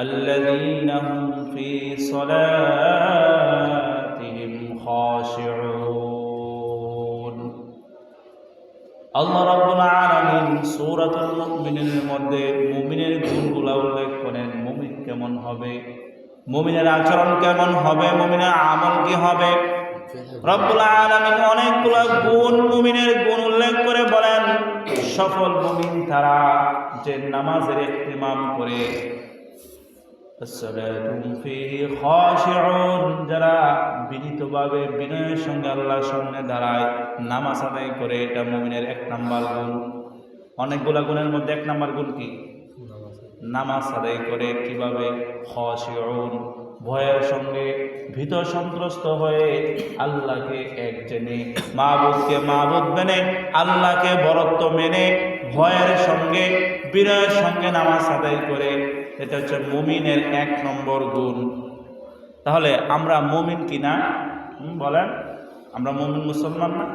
الذين هم في صلاتهم خاشعون আল্লাহ রাব্বুল আলামিন সূরাতুল মুমিনের মধ্যে মুমিনের গুণগুলো উল্লেখ করেন মুমিন কেমন হবে মুমিনের আচরণ কেমন হবে মুমিনের আমল কি হবে রব্বুল আলামিন অনেকগুলো গুণ মুমিনের গুণ উল্লেখ করে বলেন সফল মুমিন তারা যে নামাজের ইহতিমাম করে الصلاة فيه خاشعون যারা বিনীতভাবে বিনয়ের সঙ্গে আল্লাহর সামনে দাঁড়ায়, নামাজ আদায় করে, এটা মুমিনের এক নাম্বার গুণ। অনেকগুলা গুণের মধ্যে এক নাম্বার গুণ কি? নামাজ আদায় করে কীভাবে? খসিউন ভয়ের সঙ্গে ভীত সন্ত্রস্ত হয়ে আল্লাহকে এক জেনে মাহবুদকে মাহবুদ মেনে, আল্লাহকে বরত্ব মেনে, ভয়ের সঙ্গে, বিনয়ের সঙ্গে নামাজ আদায় করে এটা হচ্ছে মুমিনের এক নম্বর গুণ। তাহলে আমরা মুমিন কিনা? বলেন। আমরা মুমিন মুসলমান না?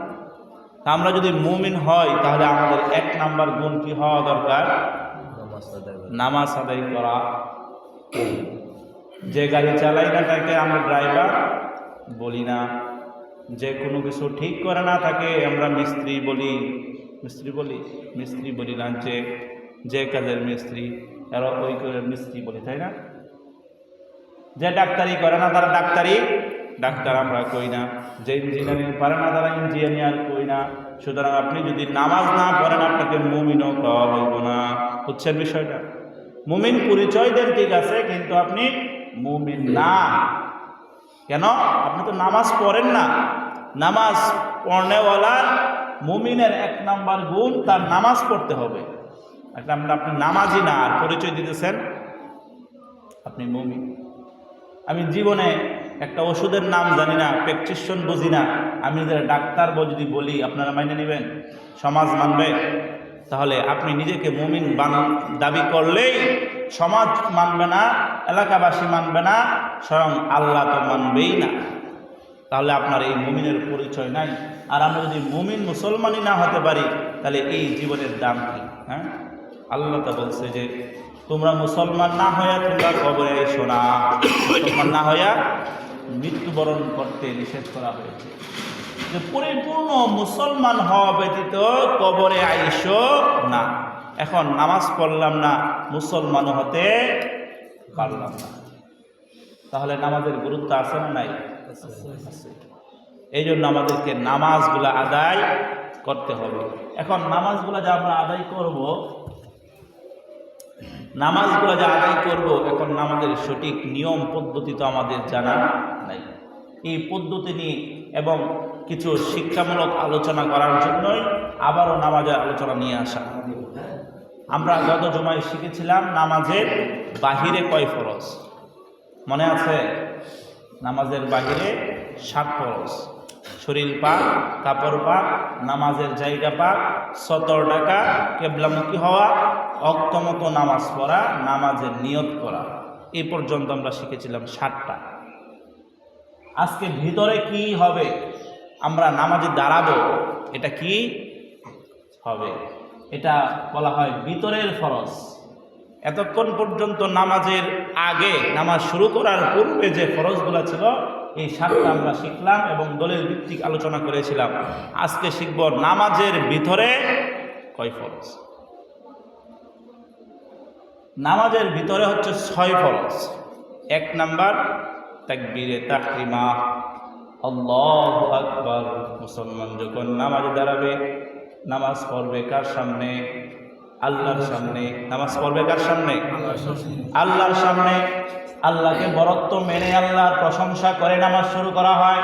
তা আমরা যদি মুমিন হই তাহলে আমাদের এক নাম্বার গুণ কি হওয়া দরকার? নামাজ আদায় করা। যে গাড়ি চালাই না তাকে আমরা ড্রাইভার বলি না। যে কোনো কিছু ঠিক করে না তাকে আমরা মিস্ত্রি বলি। মিস্ত্রি বলি? মিস্ত্রি বলি না যে যে কাজের মিস্ত্রি। এরা ওই করে মিস্ত্রি বলি, তাই না? যে ডাক্তারি করে না, তারা ডাক্তারি। ডাক্তার আমরা কই না। যে ইঞ্জিনিয়ারিং পারে না, তারা ইঞ্জিনিয়ার কই না। সুতরাং আপনি যদি নামাজ না পড়েন, আপনাকে মুমিনও পাওয়া হইব না। বুঝছেন বিষয়টা। মুমিন পরিচয় দেন ঠিক আছে, কিন্তু আপনি মুমিন না। কেন? আপনি তো নামাজ পড়েন না। নামাজ পড়নেওয়ালার মুমিনের এক নাম্বার গুণ, তার নামাজ পড়তে হবে। একটা আপনি নামাজি না, আর পরিচয় দিতেছেন আপনি মুমিন। আমি জীবনে একটা ওষুধের নাম জানি না প্রেসক্রিপশন বুঝি না। আমি যদি ডাক্তার যদি বলি, আপনারা মাইনে নেবেন? সমাজ মানবে? তাহলে আপনি নিজেকে মুমিন বান, দাবি করলেই সমাজ মানবে না, এলাকাবাসী মানবে না, স্বয়ং আল্লাহ তো মানবেই না। তাহলে আপনার এই মুমিনের পরিচয় নাই। আর আমরা যদি মুমিন মুসলমানই না হতে পারি, তাহলে এই জীবনের দাম কি? হ্যাঁ? আল্লাহ তো বলছে যে, তোমরা মুসলমান না হইয়া তোমরা কবরে এসো না। মুসলমান না হইয়া মৃত্যুবরণ করতে নিষেধ করা হয়েছে। যে পরিপূর্ণ মুসলমান হওয়া ব্যতীত কবরে আইসো না। এখন নামাজ পড়লাম না, মুসলমান হতে পারলাম না। তাহলে নামাজের গুরুত্ব আছে না নাই? এই জন্য আমাদেরকে নামাজগুলো আদায় করতে হবে। এখন নামাজগুলো যা আমরা আদায় করব নামাজগুলো যা আদায় করব, এখন নামাজের সঠিক নিয়ম, পদ্ধতি তো আমাদের জানা নাই। এই পদ্ধতি নিয়ে এবং কিছু শিক্ষামূলক আলোচনা করার জন্যই আবারও নামাজের আলোচনা নিয়ে আসা। আমরা গত জমায় শিখেছিলাম নামাজের বাহিরে কয় ফরজ? মনে আছে? নামাজের বাহিরে সাত ফরজ। শরীর পাক, কাপড় পাক, নামাজের জায়গা পাক, সতর টাকা কেবলামুখী হওয়া অক্তমতো নামাজ পড়া, নামাজের নিয়ত করা। এ পর্যন্ত আমরা শিখেছিলাম ষাটটা আজকে ভিতরে কি হবে? আমরা নামাজে দাঁড়াবো, এটা কি হবে? এটা বলা হয় ভিতরের ফরজ। এতক্ষণ পর্যন্ত নামাজের আগে নামাজ শুরু করার পূর্বে যে ফরজগুলো ছিল এই সাতটা আমরা শিখলাম এবং দলের ভিত্তিক আলোচনা করেছিলাম। আজকে শিখব নামাজের ভিতরে কয় ফরজ? নামাজের ভিতরে হচ্ছে ছয় ফরজ। এক নাম্বার, তাকবীরে তাকরিমা আল্লাহ আকবার। মুসলমান যখন নামাজে দাঁড়াবে, নামাজ পড়বে কার সামনে? আল্লাহর সামনে। নামাজ পড়বে কার সামনে? আল্লাহর সামনে। আল্লাহকে বরত্ব মেনে আল্লাহর প্রশংসা করে নামাজ শুরু করা হয়।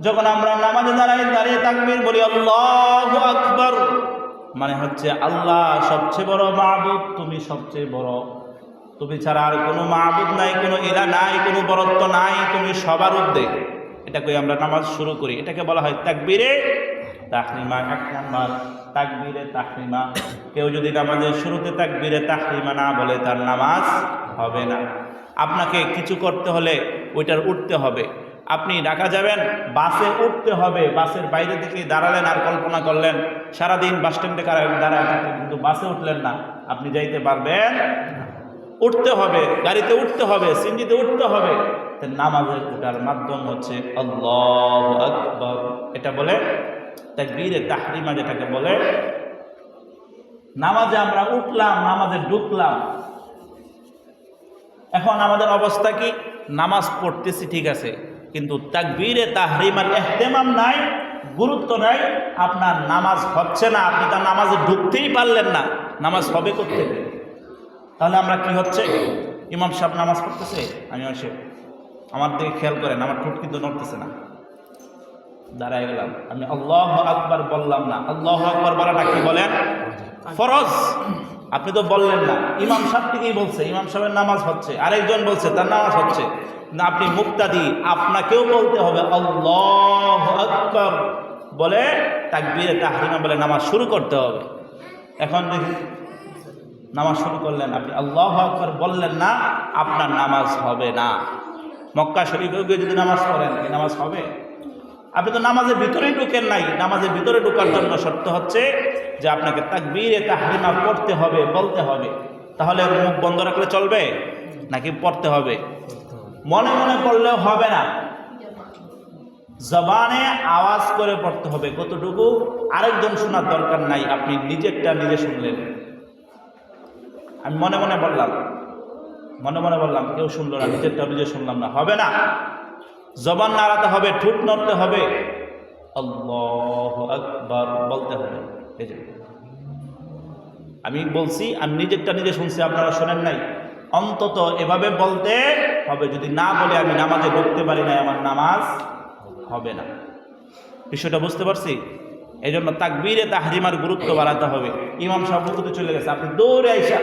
যখন আমরা নামাজে দাঁড়াই দাঁড়িয়ে তাকবীর বলি আল্লাহ আকবর। মানে হচ্ছে আল্লাহ সবচেয়ে বড় মাহবুব তুমি সবচেয়ে বড়। তুমি ছাড়া আর কোনো মাহবুব নাই কোনো এরা নাই কোনো বরত্ব নাই তুমি সবার উদ্যোগ এটাকে আমরা নামাজ শুরু করি। এটাকে বলা হয় তাকবীরে তাহরিমা এক নাম্বার তাকবীরে তাহরিমা কেউ যদি নামাজের শুরুতে তাকবীরে তাহরিমা না বলে, তার নামাজ হবে না। আপনাকে কিছু করতে হলে ওইটার উঠতে হবে। আপনি ঢাকা যাবেন, বাসে উঠতে হবে। বাসের বাইরে থেকে দাঁড়ালেন আর কল্পনা করলেন, সারাদিন বাস স্ট্যান্ডে দাঁড়ায় থাকলেন কিন্তু বাসে উঠলেন না। আপনি যাইতে পারবেন উঠতে হবে, গাড়িতে উঠতে হবে সিঞ্জিতে উঠতে হবে। নামাজের ওঠার মাধ্যম হচ্ছে আল্লাহ এটা বলে তাকবীরে তাহরিমা যেটাকে বলে, নামাজে আমরা উঠলাম, নামাজে ঢুকলাম। এখন আমাদের অবস্থা কি? নামাজ পড়তেছি, ঠিক আছে। কিন্তু তাকবীরে তাহরিমার এহতেমাম নাই, গুরুত্ব নাই, আপনার নামাজ হচ্ছে না, আপনি তার নামাজে ঢুকতেই পারলেন না। নামাজ হবে করতে তাহলে আমরা কি হচ্ছে? ইমাম সাহেব নামাজ পড়তেছে? আমি এসে আমার দিকে খেয়াল করেন, আমার ঠোঁট কিন্তু নড়তেছে না। দাঁড়ায় গেলাম। আমি আল্লাহ আকবার বললাম না। আল্লাহ আকবার বলাটা কি বলেন? ফরজ। আপনি তো বললেন না। ইমাম সাহেব থেকেই বলছে। ইমাম সাহেবের নামাজ হচ্ছে। আরেকজন বলছে, তার নামাজ হচ্ছে। না, আপনি মুক্তাদি। আপনাকেও বলতে হবে, আল্লাহ আকবার। বলে তাকবীরে তাহরিমা বলে নামাজ শুরু করতে হবে। এখন দেখি, নামাজ শুরু করলেন। আপনি আল্লাহ আকবার বললেন না, আপনার নামাজ হবে না। মক্কা শরীফেও গিয়ে যদি নামাজ পড়েন নামাজ হবে? আপনি তো নামাজের ভিতরেই ঢুকেন নাই। নামাজের ভিতরে ঢোকার জন্য শর্ত হচ্ছে যে আপনাকে তাকবীরে তাহরিমা পড়তে হবে, বলতে হবে। তাহলে মুখ বন্ধ রাখলে চলবে নাকি পড়তে হবে? মনে মনে পড়লেও হবে না। জবানে আওয়াজ করে পড়তে হবে। কতটুকু? আরেকজন শোনার দরকার নাই। আপনি নিজেরটা নিজে শুনলেন। আমি মনে মনে বললাম। মনে মনে বললাম, কেউ শুনলো না নিজেরটা নিজে শুনলাম না। হবে না। জবান নাড়াতে হবে, ঠুট নড়তে হবে। আকবার বলতে হবে। এই যে, আমি বলছি আমি নিজেরটা নিজে শুনছি, আপনারা শোনেন নাই। অন্তত এভাবে বলতে হবে, যদি না বলে আমি নামাজে ঢুকতে পারি না আমার নামাজ হবে না। বিষয়টা বুঝতে পারছি? এই জন্য তাকবীরে তাহরিমার গুরুত্ব বাড়াতে হবে। ইমাম সাহেব রুকুতে চলে গেছে, আপনি দৌড়ে আইসা,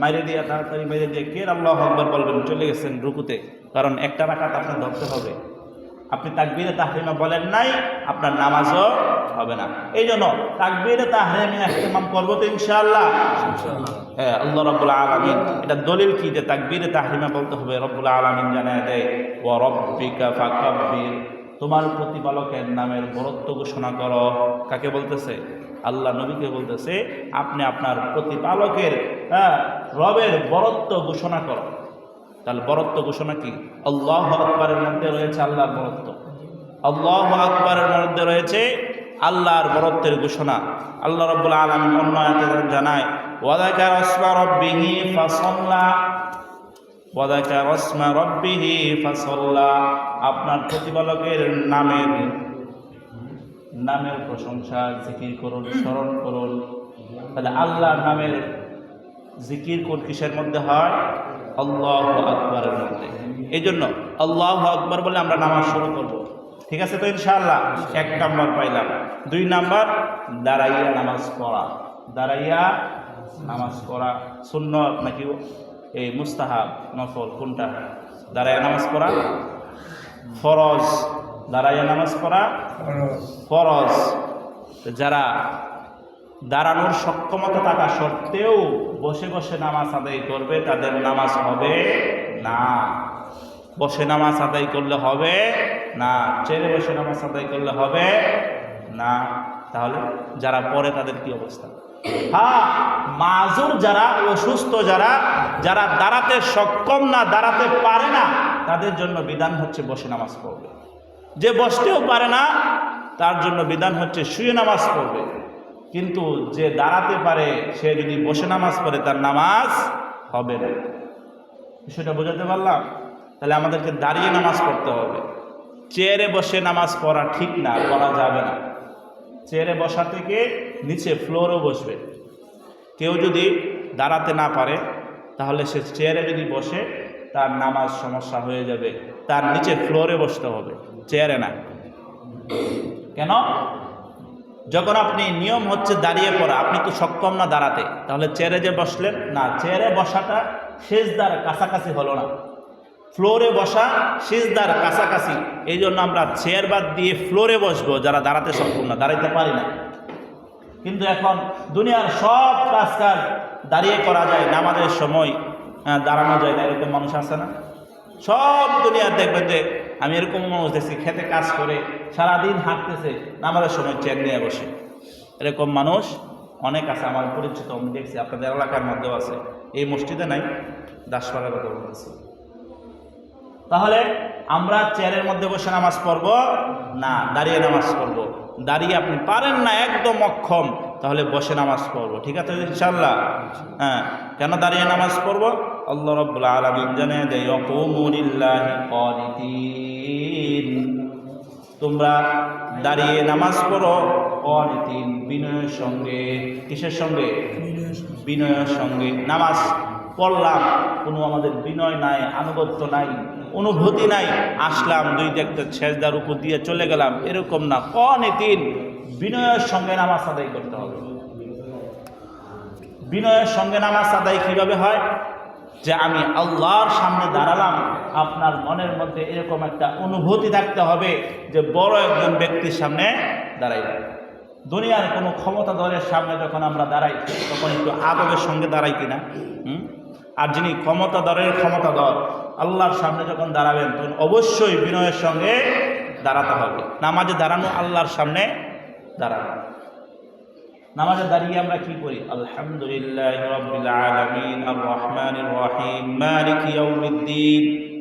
মাইরে দিয়ে তাড়াতাড়ি মেরে দিয়ে কে আল্লাহ আকবর বলবেন, চলে গেছেন রুকুতে। কারণ একটা রাখাত আপনার ধরতে হবে। আপনি তাকবীরে তাহরিমা বলেন নাই আপনার নামাজও হবে না। এই জন্য তাকবীরে তাহরিমা ইহতেমাম করব তো ইনশাআল্লাহ। হ্যাঁ আল্লাহ রব্বুল আলমিন। এটা দলিল কি যে তাকবীরে তাহরিমা বলতে হবে? রব্বুল আলমিন জানায় দেয় ও রব্বিকা ফাকাব্বির। তোমার প্রতিপালকের নামের বরত্ব ঘোষণা করো। কাকে বলতেছে? আল্লাহ নবীকে বলতেছে আপনি আপনার প্রতিপালকের হ্যাঁ রবের বরত্ব ঘোষণা করো। তাহলে বরত্ব ঘোষণা কি? আল্লাহ আকবরের মধ্যে রয়েছে আল্লাহর বরত্ব। আল্লাহ আকবরের মধ্যে রয়েছে আল্লাহর বরত্বের ঘোষণা। আল্লাহ রব্বুল আলমিন অন্য জানায় ওয়াদাকার আসমা রব্বিহি ফাসাল্লা। ওয়াদাকার আসমা রব্বিহি ফাসাল্লা। আপনার প্রতিপালকের নামের নামের প্রশংসা, জিকির করুন, স্মরণ করুন। তাহলে আল্লাহর নামের জিকির কোন কিসের মধ্যে হয়? আল্লাহ আকবরের মধ্যে। এই জন্য আল্লাহ আকবর বলে আমরা নামাজ শুরু করব। ঠিক আছে তো ইনশাআল্লাহ? এক নাম্বার পাইলাম। দুই নাম্বার দাঁড়াইয়া নামাজ পড়া। দাঁড়াইয়া নামাজ পড়া। শূন্য নাকি এই মুস্তাহাব নফল কোনটা? দাঁড়াইয়া নামাজ পড়া। ফরজ। দাঁড়াইয়া নামাজ পড়া। ফরজ। যারা দাঁড়ানোর সক্ষমতা থাকা সত্ত্বেও বসে বসে নামাজ আদায় করবে, তাদের নামাজ হবে না। বসে নামাজ আদায় করলে হবে না চেড়ে বসে নামাজ আদায় করলে হবে না। তাহলে যারা পড়ে তাদের কি অবস্থা? হ্যাঁ মাজুর যারা, অসুস্থ যারা যারা দাঁড়াতে সক্ষম না, দাঁড়াতে পারে না, তাদের জন্য বিধান হচ্ছে বসে নামাজ পড়বে। যে বসতেও পারে না, তার জন্য বিধান হচ্ছে শুয়ে নামাজ পড়বে। কিন্তু যে দাঁড়াতে পারে, সে যদি বসে নামাজ পড়ে, তার নামাজ হবে না। বিষয়টা বোঝাতে পারলাম? তাহলে আমাদেরকে দাঁড়িয়ে নামাজ পড়তে হবে। চেয়ারে বসে নামাজ পড়া ঠিক না, পড়া যাবে না। চেয়ারে বসা থেকে নিচে ফ্লোরও বসবে। কেউ যদি দাঁড়াতে না পারে, তাহলে সে চেয়ারে যদি বসে, তার নামাজ সমস্যা হয়ে যাবে। তার নিচে ফ্লোরে বসতে হবে, চেয়ারে না। কেন? যখন আপনি নিয়ম হচ্ছে দাঁড়িয়ে পড়া আপনি তো সক্ষম না দাঁড়াতে? তাহলে চেয়ারে যে বসলেন না চেয়ারে বসাটা শেষদার কাছাকাছি হলো না। ফ্লোরে বসা শেষদার কাছাকাছি। এই জন্য আমরা চেয়ার বাদ দিয়ে ফ্লোরে বসবো যারা দাঁড়াতে সক্ষম না দাঁড়াইতে পারি না। কিন্তু এখন দুনিয়ার সব কাজ কাজ দাঁড়িয়ে করা যায় নামাজের সময় হ্যাঁ, দাঁড়ানো যায় না এরকম মানুষ আছে না? সব দুনিয়ার দেখবেন যে আমি এরকম মানুষ দেখছি, খেতে কাজ করে, সারাদিন হাঁটতেছে, নামাজের সময় চেয়ার নিয়ে বসে। এরকম মানুষ অনেক আছে, আমার পরিচিত, আমি দেখছি, আপনাদের এলাকার মধ্যেও আছে। এই মসজিদে নাই, দাসপাড়ার কথা বলতেছি। তাহলে আমরা চেয়ারের মধ্যে বসে নামাজ পড়ব? না, দাঁড়িয়ে নামাজ পড়ব। দাঁড়িয়ে আপনি পারেন না, একদম অক্ষম। তাহলে বসে নামাজ পড়ব, ঠিক আছে ইনশাল্লাহ হ্যাঁ কেন দাঁড়িয়ে নামাজ পড়ব? আল্লাহ রব্বুল আলমিন জানে তোমরা দাঁড়িয়ে নামাজ পড়ো অনিতিন বিনয়ের সঙ্গে। কিসের সঙ্গে? বিনয়ের সঙ্গে। নামাজ পড়লাম, কোনো আমাদের বিনয় নাই, আনুগত্য নাই, অনুভূতি নাই, আসলাম, দুই দেখতে ছেজদার উপর দিয়ে চলে গেলাম, এরকম না। অনিতিন বিনয়ের সঙ্গে নামাজ আদায় করতে হবে। বিনয়ের সঙ্গে নামাজ আদায় কীভাবে হয়? যে আমি আল্লাহর সামনে দাঁড়ালাম, আপনার মনের মধ্যে এরকম একটা অনুভূতি থাকতে হবে যে বড় একজন ব্যক্তির সামনে দাঁড়াইলাম। দুনিয়ার কোনো ক্ষমতাধরের সামনে যখন আমরা দাঁড়াই, তখন একটু আদবের সঙ্গে দাঁড়াই কিনা? আর যিনি ক্ষমতা দলের ক্ষমতা ক্ষমতাধর আল্লাহর সামনে যখন দাঁড়াবেন, তখন অবশ্যই বিনয়ের সঙ্গে দাঁড়াতে হবে। নামাজে দাঁড়ানো আল্লাহর সামনে দাঁড়ানো। নামাজে দাঁড়িয়ে আমরা কি করি? আলহামদুলিল্লাহ রহিম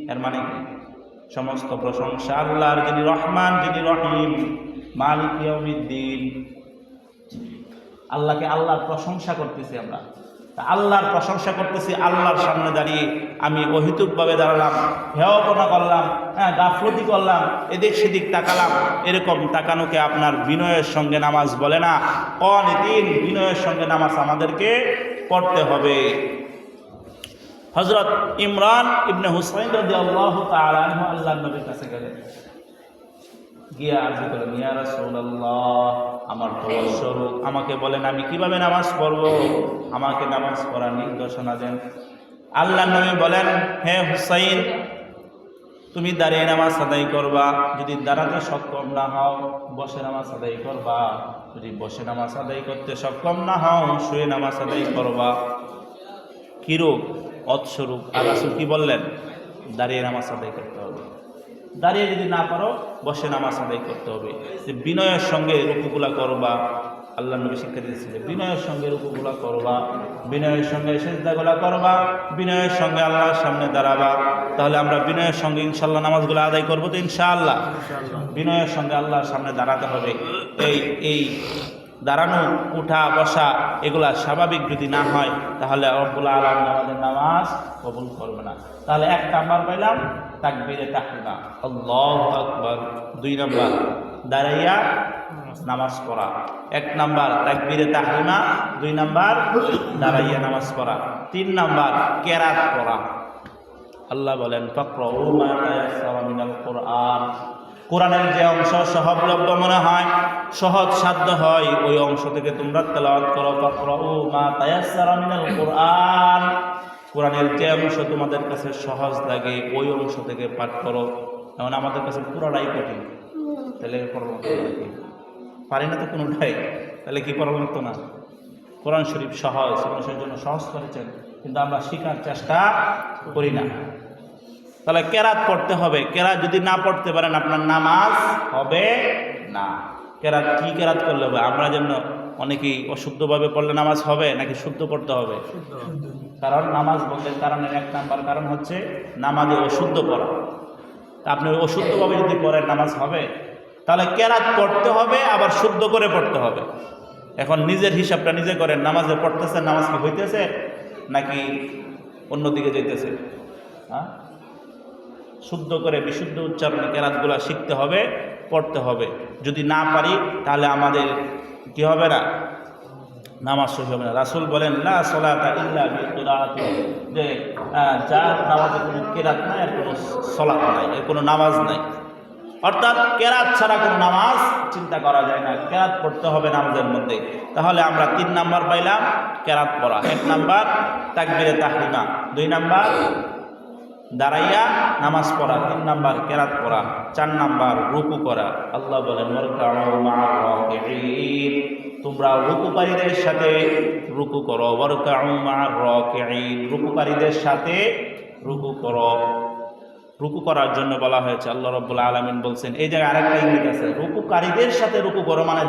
এর মানে কি? সমস্ত প্রশংসা আল্লাহর যিনি রহমান, যিনি রহিম, মালিক আল্লাহকে আল্লাহর প্রশংসা করতেছি আমরা। আল্লাহর প্রশংসা করতেছি, আল্লাহর সামনে দাঁড়িয়ে আমি অহিতুকভাবে দাঁড়ালাম হেয়পনা করলাম হ্যাঁ গাফলতি করলাম, এদিক সেদিক তাকালাম, এরকম তাকানোকে আপনার বিনয়ের সঙ্গে নামাজ বলে না। অনীতিন বিনয়ের সঙ্গে নামাজ আমাদেরকে পড়তে হবে। হজরত ইমরান ইবনে হুসাইন রদি আল্লাহ তালাহ আল্লাহ নবীর কাছে গেলেন। গিয়ে আরজি করেন ইয়া রাসূলুল্লাহ, আমার স্বরূপ আমাকে বলেন, আমি কীভাবে নামাজ পড়ব? আমাকে নামাজ পড়ার নির্দেশনা দেন। আল্লাহ নবী বলেন, হে হুসাইন, তুমি দাঁড়িয়ে নামাজ আদায় করবা। যদি দাঁড়াতে সক্ষম না হও, বসে নামাজ আদায় করবা। যদি বসে নামাজ আদায় করতে সক্ষম না হও, শুয়ে নামাজ আদায় করবা। কিরূপ? অৎস্বরূপ। আর কি বললেন? দাঁড়িয়ে নামাজ আদায় করতে হবে। দাঁড়িয়ে যদি না পারো বসে নামাজ আদায় করতে হবে। যে বিনয়ের সঙ্গে রূপগুলা করবা আল্লাহ নবী শিক্ষা দিয়েছিল বিনয়ের সঙ্গে রূপগুলা করবা বিনয়ের সঙ্গে সেজদাগুলা করবা বিনয়ের সঙ্গে আল্লাহর সামনে দাঁড়াবা। তাহলে আমরা বিনয়ের সঙ্গে ইনশাল্লাহ নামাজগুলো আদায় করব তো ইনশাআল্লাহ। বিনয়ের সঙ্গে আল্লাহর সামনে দাঁড়াতে হবে। এই এই দাঁড়ানো, উঠা, বসা, এগুলা স্বাভাবিক যদি না হয়, তাহলে রব্বুল আলম আমাদের নামাজ কবুল করবে না। তাহলে এক নাম্বার পাইলাম, তাকবীরে তাহরিমা আল্লাহ আকবর। দুই নাম্বার, দাঁড়াইয়া নামাজ পড়া। এক নাম্বার, তাকবীরে তাহরিমা দুই নাম্বার, দাঁড়াইয়া নামাজ পড়া। তিন নাম্বার, কেরাত পড়া। আল্লাহ বলেন, ফক্রউ মা তায়াসসারা মিনাল কোরআন। কোরআনের যে অংশ, সহজলভ্য মনে হয়, সহজ সাধ্য হয়, ওই অংশ থেকে তোমরা তেলাওয়াত করো। ও মা তায়াসসারা মিনাল কোরআন। কোরআনের যে অংশ তোমাদের কাছে সহজ লাগে, ওই অংশ থেকে পাঠ করো। যেমন আমাদের কাছে পুরোটাই কঠিন। তাহলে পারি না তো কোনোটাই? তাহলে কি পড়ব তো না? কোরআন শরীফ সহজ, মানুষের জন্য সহজ করেছেন, কিন্তু আমরা শেখার চেষ্টা করি না। তাহলে কেরাত পড়তে হবে। কেরাত যদি না পড়তে পারেন, আপনার নামাজ হবে না। কেরাত, কি কেরাত করলে হবে? আমরা যেন অনেকেই অশুদ্ধভাবে পড়লে নামাজ হবে, নাকি শুদ্ধ পড়তে হবে? কারণ নামাজ বলতে কারণের এক নাম্বার কারণ হচ্ছে নামাজে অশুদ্ধ পড়া। আপনি অশুদ্ধভাবে যদি পড়েন, নামাজ হবে? তাহলে কেরাত পড়তে হবে, আবার শুদ্ধ করে পড়তে হবে। এখন নিজের হিসাবটা নিজে করেন, নামাজে পড়তেছে নামাজ কি হইতেছে, নাকি অন্যদিকে যেতেছে হ্যাঁ? শুদ্ধ করে, বিশুদ্ধ উচ্চারণে কেরাতগুলো শিখতে হবে, পড়তে হবে। যদি না পারি, তাহলে আমাদের কি হবে না? নামাজ সহি হবে না। রাসুল বলেন না সলাতা ইল্লা যে যার নামাজে কোনো কেরাত নাই আর কোনো সলাত নাই, এর কোনো নামাজ নাই। অর্থাৎ কেরাত ছাড়া কোনো নামাজ চিন্তা করা যায় না। কেরাত পড়তে হবে নামাজের মধ্যে। তাহলে আমরা তিন নাম্বার পাইলাম, কেরাত পড়া। এক নাম্বার, তাকবিরে তাহরিমা। দুই নাম্বার দাঁড়াইয়া নামাজ পড়া, তিন নাম্বার কেরাত পড়া, চার নাম্বার রুকু করা। আল্লাহ বলেন। তোমরা রুকুকারীদের সাথে রুকু করো। রুকুকারীদের সাথে রুকু করো। রুকু করার জন্য বলা হয়েছে, আল্লাহ রব্বুল আলমিন বলছেন, এই জায়গায় আরেকটা ইঙ্গিত আছে, রুকুকারীদের সাথে রুকু করো মানে